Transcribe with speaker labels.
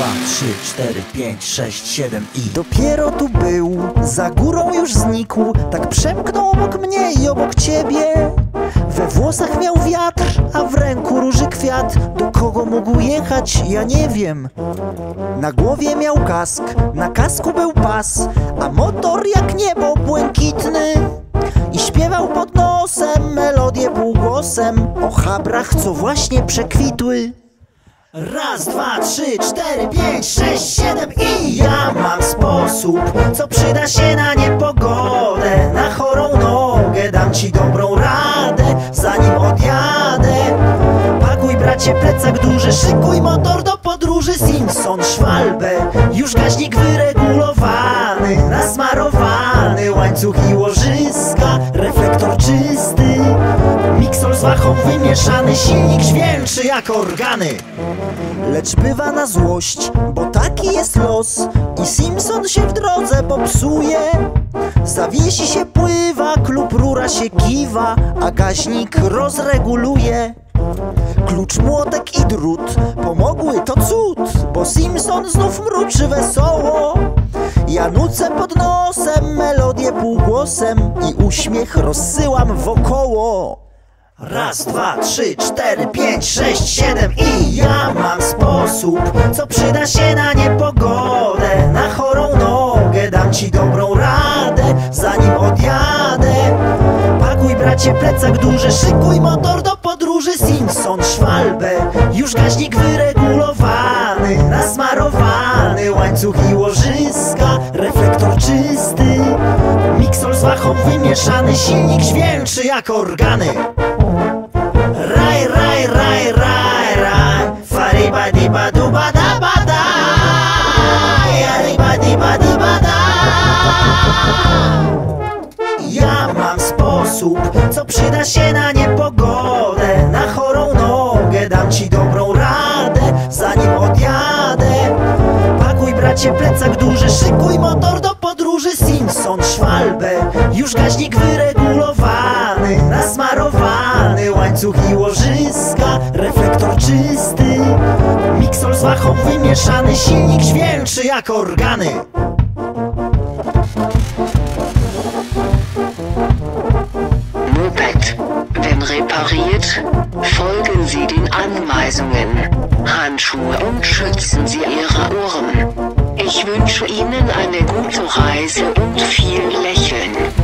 Speaker 1: dwa, trzy, cztery, pięć, sześć, siedem i
Speaker 2: Dopiero tu był, za górą już znikł. Tak przemknął obok mnie i obok ciebie. We włosach miał wiatr, a w ręku róży kwiat. Do kogo mógł jechać, ja nie wiem. Na głowie miał kask, na kasku był pas A motor jak niebo błękitny. I śpiewał pod nosem melodię półgłosem O chabrach, co właśnie przekwitły Raz, dwa, trzy, cztery, pięć, sześć, siedem i ja mam sposób, co przyda się na niepogodę. Na chorą nogę dam ci dobrą radę, zanim odjadę. Pakuj bracie plecak duży, szykuj motor do podróży. Simpson, szwalbę, już gaźnik wyregulowany, nasmarowany, łańcuch i łożyska, reflektor. Wachą wymieszany, silnik dźwięczy jak organy. Lecz bywa na złość, bo taki jest los I Simpson się w drodze popsuje. Zawiesi się pływa, klub rura się kiwa A gaźnik rozreguluje. Klucz, młotek i drut pomogły, to cud Bo Simpson znów mruczy wesoło. Ja nucę pod nosem melodię półgłosem I uśmiech rozsyłam wokoło Raz, dwa, trzy, cztery, pięć, sześć, siedem i ja mam sposób, co przyda się na niepogodę. Na chorą nogę dam ci dobrą radę, zanim odjadę. Pakuj bracie plecak duży, szykuj motor do podróży. Simpson, szwalbę, już gaźnik wyregulowany, nasmarowany, łańcuch i łożyska, reflektor czysty. Miksol z wachą wymieszany, silnik dźwięczy jak organy. Co przyda się na niepogodę. Na chorą nogę dam ci dobrą radę Zanim odjadę. Pakuj bracie plecak duży, szykuj motor do podróży. Simpson, szwalbę, już gaźnik wyregulowany Nasmarowany, łańcuch i łożyska Reflektor czysty. Miksol z wachą wymieszany Silnik dźwięczy jak organy
Speaker 3: Wenn repariert, folgen Sie den Anweisungen. Handschuhe und schützen Sie Ihre Ohren. Ich wünsche Ihnen eine gute Reise und viel Lächeln.